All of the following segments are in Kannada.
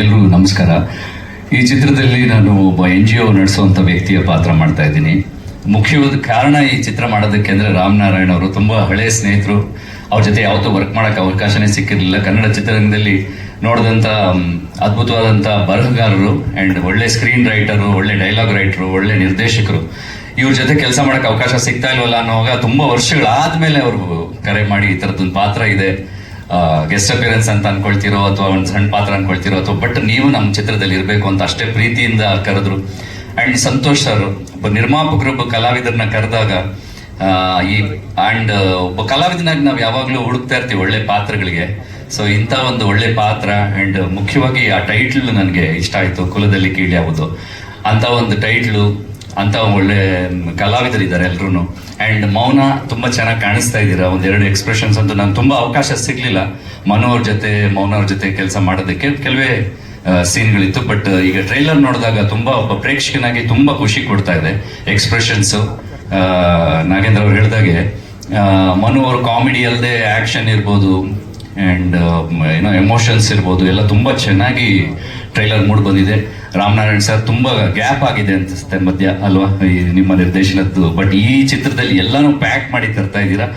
ಎಲ್ರಿಗೂ ನಮಸ್ಕಾರ. ಈ ಚಿತ್ರದಲ್ಲಿ ನಾನು ಒಬ್ಬ ಎನ್ ಜಿ ಒ ನಡೆಸುವಂಥ ವ್ಯಕ್ತಿಯ ಪಾತ್ರ ಮಾಡ್ತಾ ಇದ್ದೀನಿ. ಮುಖ್ಯವಾದ ಕಾರಣ ಈ ಚಿತ್ರ ಮಾಡೋದಕ್ಕೆ ಅಂದರೆ ರಾಮನಾರಾಯಣ ಅವರು ತುಂಬ ಹಳೆಯ ಸ್ನೇಹಿತರು. ಅವ್ರ ಜೊತೆ ಯಾವತ್ತೂ ವರ್ಕ್ ಮಾಡೋಕ್ಕೆ ಅವಕಾಶನೇ ಸಿಕ್ಕಿರಲಿಲ್ಲ. ಕನ್ನಡ ಚಿತ್ರರಂಗದಲ್ಲಿ ನೋಡಿದಂಥ ಅದ್ಭುತವಾದಂಥ ಬರಹಗಾರರು ಆ್ಯಂಡ್ ಒಳ್ಳೆ ಸ್ಕ್ರೀನ್ ರೈಟರು ಒಳ್ಳೆ ಡೈಲಾಗ್ ರೈಟರು ಒಳ್ಳೆ ನಿರ್ದೇಶಕರು. ಇವ್ರ ಜೊತೆ ಕೆಲಸ ಮಾಡೋಕ್ಕೆ ಅವಕಾಶ ಸಿಗ್ತಾ ಇಲ್ವಲ್ಲ ಅನ್ನೋವಾಗ ತುಂಬ ವರ್ಷಗಳಾದಮೇಲೆ ಅವರು ಕರೆ ಮಾಡಿ ಈ ಥರದ್ದೊಂದು ಪಾತ್ರ ಇದೆ. ಗೆಸ್ಟ್ ಅಪಿಯರೆನ್ಸ್ ಅಂತ ಅನ್ಕೊಳ್ತಿರೋ ಅಥವಾ ಒಂದು ಸಣ್ಣ ಪಾತ್ರ ಅನ್ಕೊಳ್ತಿರೋ ಅಥವಾ ಬಟ್ ನೀವು ನಮ್ಮ ಚಿತ್ರದಲ್ಲಿ ಇರಬೇಕು ಅಂತ ಅಷ್ಟೇ ಪ್ರೀತಿಯಿಂದ ಕರೆದ್ರು. ಆ್ಯಂಡ್ ಸಂತೋಷ್ ಸರ್ ಒಬ್ಬ ನಿರ್ಮಾಪಕರು, ಒಬ್ಬ ಕಲಾವಿದರನ್ನ ಕರೆದಾಗ ಈ ಆ್ಯಂಡ್ ಒಬ್ಬ ಕಲಾವಿದನಾಗಿ ನಾವು ಯಾವಾಗಲೂ ಹುಡುಕ್ತಾ ಇರ್ತೀವಿ ಒಳ್ಳೆ ಪಾತ್ರಗಳಿಗೆ. ಸೊ ಇಂಥ ಒಂದು ಒಳ್ಳೆ ಪಾತ್ರ ಆ್ಯಂಡ್ ಮುಖ್ಯವಾಗಿ ಆ ಟೈಟ್ಲ್ ನನಗೆ ಇಷ್ಟ ಆಯಿತು, ಕುಲದಲ್ಲಿ ಕೀಳ್ಯಾವುದು. ಅಂತ ಒಂದು ಟೈಟ್ಲು ಅಂತ ಒಳ್ಳೆ ಕಲಾವಿದರಿದ್ದಾರೆ ಎಲ್ರು ಆ್ಯಂಡ್ ಮೌನ ತುಂಬ ಚೆನ್ನಾಗಿ ಕಾಣಿಸ್ತಾ ಇದ್ದೀರಾ? ಒಂದೆರಡು ಎಕ್ಸ್ಪ್ರೆಷನ್ಸ್ ಅಂತೂ ನಾನು ತುಂಬ ಅವಕಾಶ ಸಿಗಲಿಲ್ಲ. ಮನು ಅವ್ರ ಜೊತೆ, ಮೌನ ಅವ್ರ ಜೊತೆ ಕೆಲಸ ಮಾಡೋದಕ್ಕೆ ಕೆಲವೇ ಸೀನ್ಗಳಿತ್ತು. ಬಟ್ ಈಗ ಟ್ರೈಲರ್ ನೋಡಿದಾಗ ತುಂಬ ಒಬ್ಬ ಪ್ರೇಕ್ಷಕನಾಗಿ ತುಂಬ ಖುಷಿ ಕೊಡ್ತಾ ಇದೆ. ಎಕ್ಸ್ಪ್ರೆಷನ್ಸು ನಾಗೇಂದ್ರ ಅವ್ರು ಹೇಳಿದಾಗೆ ಮನು ಅವ್ರ ಕಾಮಿಡಿ ಅಲ್ಲದೆ ಆ್ಯಕ್ಷನ್ ಇರ್ಬೋದು. ಆ್ಯಂಡ್ ಏನೋ ಎಮೋಷನ್ಸ್ ಇರ್ಬೋದು. ಎಲ್ಲ ತುಂಬ ಚೆನ್ನಾಗಿ ಟ್ರೈಲರ್ ಮೂಡ್ ಬಂದಿದೆ. ರಾಮನಾರಾಯಣ್ ಸರ್ ತುಂಬಾ ಗ್ಯಾಪ್ ಆಗಿದೆ ಅನ್ಸುತ್ತೆ ಮಧ್ಯ ಅಲ್ವಾ? ನಿಮ್ಮ ನಿರ್ದೇಶನದ್ದು. ಬಟ್ ಈ ಚಿತ್ರದಲ್ಲಿ ಎಲ್ಲಾನು ಪ್ಯಾಕ್ ಮಾಡಿ ತರ್ತಾ ಇದ್ದೀರಾ?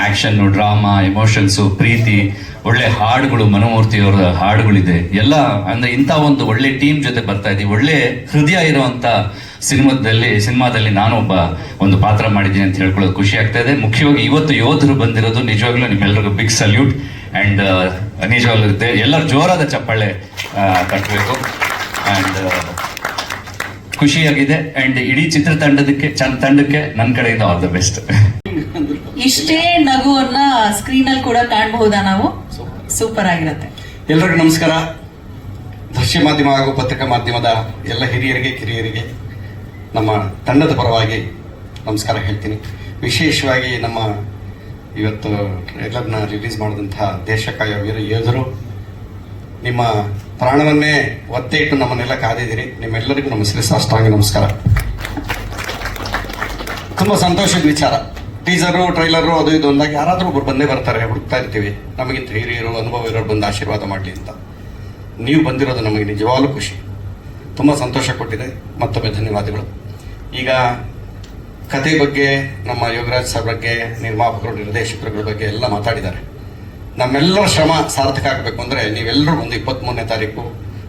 ಆಕ್ಷನ್ ಡ್ರಾಮಾ ಎಮೋಷನ್ಸು ಪ್ರೀತಿ ಒಳ್ಳೆ ಹಾಡುಗಳು ಮನೋಮೂರ್ತಿ ಅವರ ಹಾಡುಗಳಿದೆ. ಎಲ್ಲ ಅಂದ್ರೆ ಇಂಥ ಒಂದು ಒಳ್ಳೆ ಟೀಮ್ ಜೊತೆ ಬರ್ತಾ ಇದ್ದೀವಿ. ಒಳ್ಳೆ ಹೃದಯ ಇರುವಂತ ಸಿನಿಮಾದಲ್ಲಿ ಸಿನಿಮಾದಲ್ಲಿ ನಾನು ಒಬ್ಬ ಒಂದು ಪಾತ್ರ ಮಾಡಿದ್ದೀನಿ ಅಂತ ಹೇಳ್ಕೊಳ್ಳೋದು ಖುಷಿ ಆಗ್ತಾ ಇದೆ. ಮುಖ್ಯವಾಗಿ ಇವತ್ತು ಯೋಧರು ಬಂದಿರೋದು ನಿಜವಾಗ್ಲೂ ನಿಮ್ಮೆಲ್ಲರಿಗೂ ಬಿಗ್ ಸಲ್ಯೂಟ್ ಅಂಡ್ ನಿಜವಾಗ್ಲೂ ಇರುತ್ತೆ. ಎಲ್ಲರೂ ಜೋರಾದ ಚಪ್ಪಾಳೆ ಆ, ತಟ್ಟಬೇಕು ಅಂಡ್ ಖುಷಿಯಾಗಿದೆ. ಆ್ಯಂಡ್ ಇಡೀ ಚಿತ್ರತಂಡದಕ್ಕೆ ಚಂದ ತಂಡಕ್ಕೆ ನನ್ನ ಕಡೆಯಿಂದ ಆಲ್ ದ ಬೆಸ್ಟ್ ಇಷ್ಟೇ ನಗುವನ್ನ ಸ್ಕ್ರೀನ್ ಅಲ್ಲಿ ಕೂಡ ಕಾಣಬಹುದಾ ನಾವು? ಸೂಪರ್ ಆಗಿರುತ್ತೆ. ಎಲ್ರಿಗೂ ನಮಸ್ಕಾರ. ದೃಶ್ಯ ಮಾಧ್ಯಮ ಹಾಗೂ ಪತ್ರಿಕಾ ಮಾಧ್ಯಮದ ಎಲ್ಲ ಹಿರಿಯರಿಗೆ ಕಿರಿಯರಿಗೆ ನಮ್ಮ ತಂಡದ ಪರವಾಗಿ ನಮಸ್ಕಾರ ಹೇಳ್ತೀನಿ. ವಿಶೇಷವಾಗಿ ನಮ್ಮ ಇವತ್ತು ಟ್ರೈಲರ್ನ ರಿಲೀಸ್ ಮಾಡಿದಂತಹ ದೇಶಕಾಯ ವೀರ ಯೋಧರು ನಿಮ್ಮ ಪ್ರಾಣವನ್ನೇ ಒತ್ತೆ ಇಟ್ಟು ನಮ್ಮನ್ನೆಲ್ಲ ಕಾದಿದ್ದೀರಿ. ನಿಮ್ಮೆಲ್ಲರಿಗೂ ನಮ್ಮ ಸಾಷ್ಟಾಂಗ ನಮಸ್ಕಾರ. ತುಂಬ ಸಂತೋಷದ ವಿಚಾರ. ಟೀಸರು, ಟ್ರೈಲರು, ಅದು ಇದು ಅಂದಾಗ ಯಾರಾದರೂ ಒಬ್ರು ಬಂದೇ ಬರ್ತಾರೆ, ಹುಡುಕ್ತಾ ಇರ್ತೀವಿ. ನಮಗಿಂತ ಹಿರಿಯರು ಅನುಭವ ಇರೋರು ಬಂದು ಆಶೀರ್ವಾದ ಮಾಡಲಿ ಅಂತ. ನೀವು ಬಂದಿರೋದು ನಮಗೆ ನಿಜವಾಗ್ಲೂ ಖುಷಿ. ತುಂಬ ಸಂತೋಷ ಕೊಟ್ಟಿದೆ. ಮತ್ತೊಮ್ಮೆ ಧನ್ಯವಾದಗಳು. ಈಗ ಕತೆ ಬಗ್ಗೆ, ನಮ್ಮ ಯೋಗರಾಜ್ ಸರ್ ಬಗ್ಗೆ, ನಿರ್ಮಾಪಕರು, ನಿರ್ದೇಶಕರುಗಳ ಬಗ್ಗೆ ಎಲ್ಲ ಮಾತಾಡಿದ್ದಾರೆ. ನಮ್ಮೆಲ್ಲರ ಶ್ರಮ ಸಾರ್ಥಕ ಆಗಬೇಕು ಅಂದರೆ ನೀವೆಲ್ಲರೂ ಒಂದು ಇಪ್ಪತ್ತ್ಮೂರನೇ ತಾರೀಕು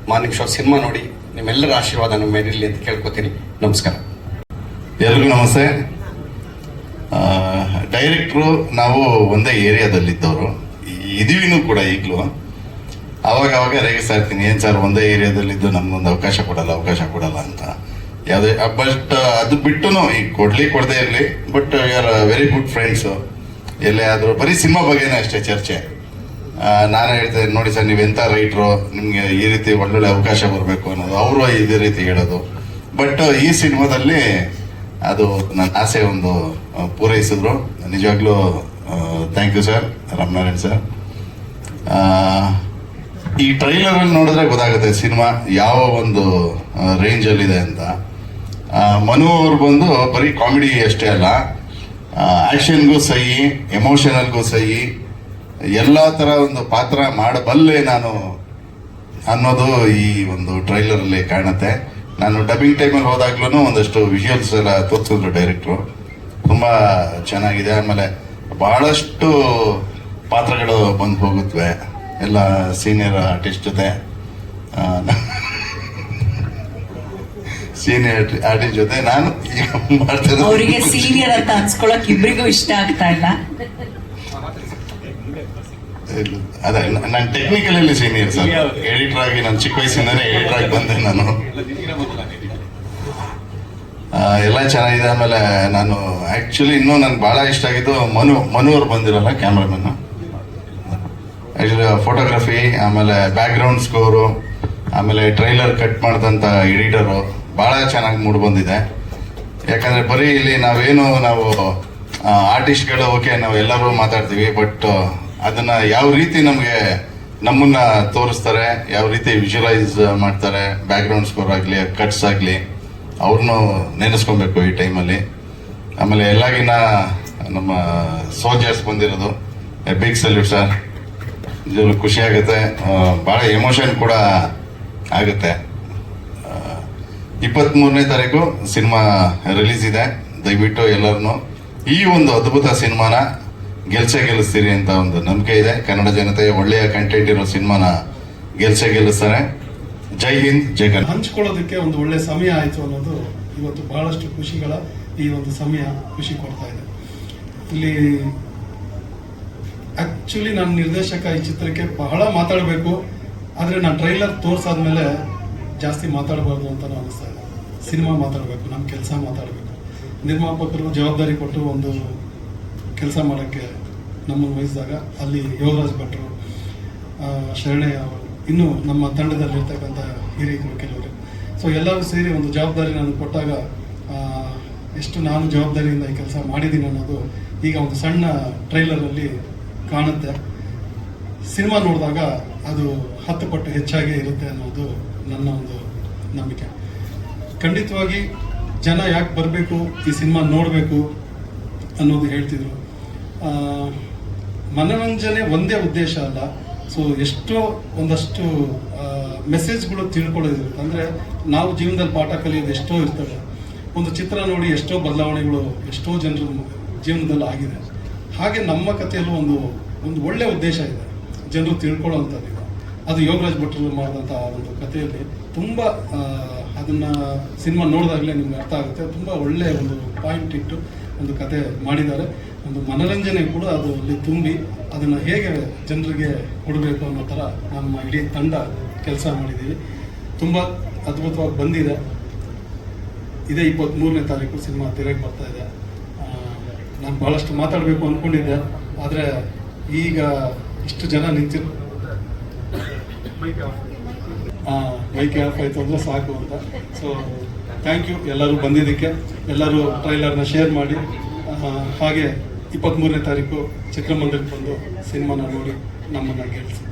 ಮಾರ್ನಿಂಗ್ ಶೋ ಸಿನಿಮಾ ನೋಡಿ, ನಿಮ್ಮೆಲ್ಲರ ಆಶೀರ್ವಾದ ನಮ್ಮ ಮೇಲಿರಲಿ ಅಂತ ಕೇಳ್ಕೊತೀನಿ. ನಮಸ್ಕಾರ. ಎಲ್ರಿಗೂ ನಮಸ್ತೆ. ಡೈರೆಕ್ಟ್ರು ನಾವು ಒಂದೇ ಏರಿಯಾದಲ್ಲಿದ್ದವರು. ಇದೀವಿನೂ ಕೂಡ ಈಗಲೂ. ಅವಾಗ ಅವಾಗ ರೇಗಿಸ್ತಾ ಇರ್ತೀನಿ. ಏನು ಸರ್, ಒಂದೇ ಏರಿಯಾದಲ್ಲಿದ್ದು ನಮ್ಗೊಂದು ಅವಕಾಶ ಕೊಡಲ್ಲ ಅವಕಾಶ ಕೊಡಲ್ಲ ಅಂತ. ಯಾವುದೇ ಬಟ್ ಅದು ಬಿಟ್ಟು ಈಗ ಕೊಡ್ಲಿ ಕೊಡದೇ ಇರಲಿ. But you are very good friends ಎಲ್ಲೇ ಆದರೂ ಬರೀ ಸಿನಿಮಾ ಬಗ್ಗೆನೇ ಅಷ್ಟೇ ಚರ್ಚೆ. ನಾನು ಹೇಳ್ತೇನೆ ನೋಡಿ ಸರ್ ನೀವೆಂಥ ರೈಟ್ರು, ನಿಮಗೆ ಈ ರೀತಿ ಒಳ್ಳೊಳ್ಳೆ ಅವಕಾಶ ಬರಬೇಕು ಅನ್ನೋದು. ಅವರು ಇದೇ ರೀತಿ ಹೇಳೋದು. ಬಟ್ ಈ ಸಿನಿಮಾದಲ್ಲಿ ಅದು ನನ್ನ ಆಸೆ ಒಂದು ಪೂರೈಸಿದ್ರು. ನಿಜವಾಗ್ಲೂ thank you sir Ramnarayan sir ಈ ಟ್ರೈಲರ್ ನೋಡಿದ್ರೆ ಗೊತ್ತಾಗುತ್ತೆ ಸಿನಿಮಾ ಯಾವ ಒಂದು ರೇಂಜಲ್ಲಿದೆ ಅಂತ. ಮನು ಅವ್ರು ಬಂದು ಬರೀ ಕಾಮಿಡಿ ಅಷ್ಟೇ ಅಲ್ಲ ಆಕ್ಷನ್ಗೂ ಸಹಿ ಎಮೋಷನಲ್ಗೂ ಸಹಿ ಎಲ್ಲ ಥರ ಒಂದು ಪಾತ್ರ ಮಾಡಬಲ್ಲೆ ನಾನು ಅನ್ನೋದು ಈ ಒಂದು ಟ್ರೈಲರಲ್ಲಿ ಕಾಣುತ್ತೆ. ನಾನು ಡಬ್ಬಿಂಗ್ ಟೈಮಲ್ಲಿ ಹೋದಾಗ್ಲೂ ಒಂದಷ್ಟು ವಿಜುವಲ್ಸ್ ಎಲ್ಲ ತೋರಿಸಿದ್ರು ಡೈರೆಕ್ಟ್ರು ತುಂಬ ಚೆನ್ನಾಗಿದೆ. ಆಮೇಲೆ ಬಹಳಷ್ಟು ಪಾತ್ರಗಳು ಬಂದು ಹೋಗುತ್ತವೆ ಎಲ್ಲ ಸೀನಿಯರ್ ಆರ್ಟಿಸ್ಟ್ ಜೊತೆ. ಸೀನಿಯರ್ ಆರ್ಟಿಸ್ಟ್ ಜೊತೆ ನಾನು ಈಗ ಅವರಿಗೆ ಸೀನಿಯರ್ ಅಂತ ಅನ್ಸ್ಕೊಳಕ್ ಇಬ್ಬರಿಗೂ ಇಷ್ಟ ಆಗ್ತಾ ಇಲ್ಲ. ಅದೇ ನಾನು ಟೆಕ್ನಿಕಲಲ್ಲಿ ಸೀನಿಯರ್ ಸರ್ ಎಡಿಟರ್ ಆಗಿ ನಾನು ಚಿಕ್ಕ ವಯಸ್ಸಿಂದನೇ ಎಡಿಟರ್ ಆಗಿ ಬಂದೆ ನಾನು. ಎಲ್ಲ ಚೆನ್ನಾಗಿದೆ ಆಮೇಲೆ ನಾನು ಆಕ್ಚುಲಿ ಇನ್ನೂ ನನ್ಗೆ ಬಹಳ ಇಷ್ಟ ಆಗಿದ್ದು ಮನು ಮನು ಅವ್ರು ಬಂದಿರಲ್ಲ ಕ್ಯಾಮ್ರಾಮನ್ ಆಕ್ಚುಲಿ ಫೋಟೋಗ್ರಫಿ ಆಮೇಲೆ ಬ್ಯಾಕ್ಗ್ರೌಂಡ್ ಸ್ಕೋರು ಆಮೇಲೆ ಟ್ರೈಲರ್ ಕಟ್ ಮಾಡಿದಂಥ ಎಡಿಟರು ಭಾಳ ಚೆನ್ನಾಗಿ ಮೂಡ್ ಬಂದಿದೆ. ಯಾಕಂದ್ರೆ ಬರೀ ಇಲ್ಲಿ ನಾವೇನು ನಾವು ಆರ್ಟಿಸ್ಟ್ಗಳು ಓಕೆ ನಾವು ಎಲ್ಲರೂ ಮಾತಾಡ್ತೀವಿ ಬಟ್ ಅದನ್ನ ಯಾವ ರೀತಿ ನಮಗೆ ನಮ್ಮನ್ನ ತೋರಿಸ್ತಾರೆ, ಯಾವ ರೀತಿ ವಿಜುವಲೈಸ್ ಮಾಡ್ತಾರೆ ಬ್ಯಾಕ್ಗ್ರೌಂಡ್ ಸ್ಕೋರ್ ಆಗಲಿ ಕಟ್ಸ್ ಆಗಲಿ ಅವ್ರನ್ನೂ ನೆನೆಸ್ಕೊಬೇಕು ಈ ಟೈಮಲ್ಲಿ ಆಮೇಲೆ ಎಲ್ಲಾಗಿನ ನಮ್ಮ ಸೋಲ್ಜರ್ಸ್ ಬಂದಿರೋದು. ಬಿಗ್ ಸಲ್ಯೂಟ್ ಸರ್ ನಿಜವಾಗ್ಲೂ ಖುಷಿ ಆಗುತ್ತೆ. ಭಾಳ ಎಮೋಷನ್ ಕೂಡ ಆಗುತ್ತೆ. ಇಪ್ಪತ್ತ್ಮೂರನೇ ತಾರೀಕು ಸಿನಿಮಾ ರಿಲೀಸ್ ಇದೆ. ದಯವಿಟ್ಟು ಎಲ್ಲರನ್ನೂ ಈ ಒಂದು ಅದ್ಭುತ ಸಿನಿಮಾನ ಗೆಲ್ಸೇ ಗೆಲ್ಲಿಸ್ತೀರಿ ಅಂತ ಒಂದು ನಂಬಿಕೆ ಇದೆ. ಕನ್ನಡ ಜನತೆ ಒಳ್ಳೆಯ ಕಂಟೆಂಟ್ ಇರೋ ಸಿನಿಮಾನ ಗೆಲ್ಸೆ ಗೆಲ್ಲಿಸ್ತಾರೆ. ಜೈ ಹಿಂದ್, ಜೈ ಕನ್ನಡ. ಹಂಚ್ಕೊಳ್ಳೋದಕ್ಕೆ ಒಂದು ಒಳ್ಳೆ ಸಮಯ ಆಯಿತು ಅನ್ನೋದು ಇವತ್ತು ಬಹಳಷ್ಟು ಖುಷಿಗಳ ಈ ಒಂದು ಸಮಯ ಖುಷಿ ಕೊಡ್ತಾ ಇದೆ. ಇಲ್ಲಿ ಆ್ಯಕ್ಚುಲಿ ನಾನು ನಿರ್ದೇಶಕ ಈ ಚಿತ್ರಕ್ಕೆ ಬಹಳ ಮಾತಾಡಬೇಕು. ಆದರೆ ನಾನು ಟ್ರೈಲರ್ ತೋರ್ಸಾದ್ಮೇಲೆ ಜಾಸ್ತಿ ಮಾತಾಡಬಾರ್ದು ಅಂತ ಅನಿಸ್ತಾ ಇದೆ. ಸಿನಿಮಾ ಮಾತಾಡಬೇಕು ನಮ್ಮ ಕೆಲಸ ಮಾತಾಡಬೇಕು. ನಿರ್ಮಾಪಕರು ಜವಾಬ್ದಾರಿ ಕೊಟ್ಟು ಒಂದು ಕೆಲಸ ಮಾಡೋಕ್ಕೆ ನಮ್ಮನ್ನು ವಹಿಸಿದಾಗ ಅಲ್ಲಿ ಯೋಗರಾಜ್ ಭಟ್ರು ಶರಣೆಯ ಅವರು, ಇನ್ನು ನಮ್ಮ ತಂಡದಲ್ಲಿರ್ತಕ್ಕಂಥ ಹಿರಿಯರು ಕೆಲವರು. ಸೊ ಎಲ್ಲರೂ ಸೇರಿ ಒಂದು ಜವಾಬ್ದಾರಿ ನಾನು ಕೊಟ್ಟಾಗ ಎಷ್ಟು ನಾನು ಜವಾಬ್ದಾರಿಯಿಂದ ಈ ಕೆಲಸ ಮಾಡಿದ್ದೀನಿ ಅನ್ನೋದು ಈಗ ಒಂದು ಸಣ್ಣ ಟ್ರೈಲರಲ್ಲಿ ಕಾಣುತ್ತೆ. ಸಿನಿಮಾ ನೋಡಿದಾಗ ಅದು ಹತ್ತು ಪಟ್ಟು ಹೆಚ್ಚಾಗೇ ಇರುತ್ತೆ ಅನ್ನೋದು ನನ್ನ ಒಂದು ನಂಬಿಕೆ. ಖಂಡಿತವಾಗಿ ಜನ ಯಾಕೆ ಬರಬೇಕು, ಈ ಸಿನಿಮಾ ನೋಡಬೇಕು ಅನ್ನೋದು ಹೇಳ್ತಿದ್ರು. ಮನೋರಂಜನೆ ಒಂದೇ ಉದ್ದೇಶ ಅಲ್ಲ. ಸೊ ಎಷ್ಟೋ ಒಂದಷ್ಟು ಮೆಸೇಜ್ಗಳು ತಿಳ್ಕೊಳ್ಳೋದಿರುತ್ತೆ. ಅಂದರೆ ನಾವು ಜೀವನದಲ್ಲಿ ಪಾಠ ಕಲಿಯೋದು ಎಷ್ಟೋ ಇರ್ತವೆ ಒಂದು ಚಿತ್ರ ನೋಡಿ ಎಷ್ಟೋ ಬದಲಾವಣೆಗಳು, ಎಷ್ಟೋ ಜನರ ಜೀವನದಲ್ಲಿ ಆಗಿದೆ. ಹಾಗೆ ನಮ್ಮ ಕಥೆಯಲ್ಲೂ ಒಂದು ಒಂದು ಒಳ್ಳೆ ಉದ್ದೇಶ ಇದೆ. ಜನರು ತಿಳ್ಕೊಳ್ಳೋವಂಥದ್ದು ಅದು ಯೋಗರಾಜ್ ಭಟ್ರು ಮಾಡಿದಂಥ ಒಂದು ಕಥೆಯಲ್ಲಿ ತುಂಬ ಅದನ್ನು ಸಿನಿಮಾ ನೋಡಿದಾಗಲೇ ನಿಮ್ಗೆ ಅರ್ಥ ಆಗುತ್ತೆ. ತುಂಬ ಒಳ್ಳೆಯ ಒಂದು ಪಾಯಿಂಟ್ ಇಟ್ಟು ಒಂದು ಕತೆ ಮಾಡಿದ್ದಾರೆ. ಒಂದು ಮನರಂಜನೆ ಕೂಡ ಅದು ಅಲ್ಲಿ ತುಂಬಿ ಅದನ್ನು ಹೇಗೆ ಜನರಿಗೆ ಕೊಡಬೇಕು ಅನ್ನೋ ಥರ ನಮ್ಮ ಇಡೀ ತಂಡ ಕೆಲಸ ಮಾಡಿದ್ದೀವಿ. ತುಂಬ ಅದ್ಭುತವಾಗಿ ಬಂದಿದೆ. ಇದೇ ಇಪ್ಪತ್ತ್ಮೂರನೇ ತಾರೀಕು ಸಿನಿಮಾ ತೆರೆಗೆ ಬರ್ತಾ ಇದೆ. ನಾನು ಭಾಳಷ್ಟು ಮಾತಾಡಬೇಕು ಅಂದ್ಕೊಂಡಿದ್ದೆ ಆದರೆ ಈಗ ಇಷ್ಟು ಜನ ನಿಂತಿರು ಮೈಕ್ ಆಫ್ ಆಯಿತು ಅಂದರೆ ಸಾಕು ಅಂತ. ಸೊ ಥ್ಯಾಂಕ್ ಯು ಎಲ್ಲರೂ ಬಂದಿದ್ದಕ್ಕೆ, ಎಲ್ಲರೂ ಟ್ರೈಲರ್ನ ಶೇರ್ ಮಾಡಿ. ಹಾಗೆ ಇಪ್ಪತ್ತ್ಮೂರನೇ ತಾರೀಕು ಚಿತ್ರಮಂದಿರಕ್ಕೆ ಬಂದು ಸಿನಿಮಾನ ನೋಡಿ ನಮ್ಮನ್ನು ಗೆಲ್ಲಿಸಿ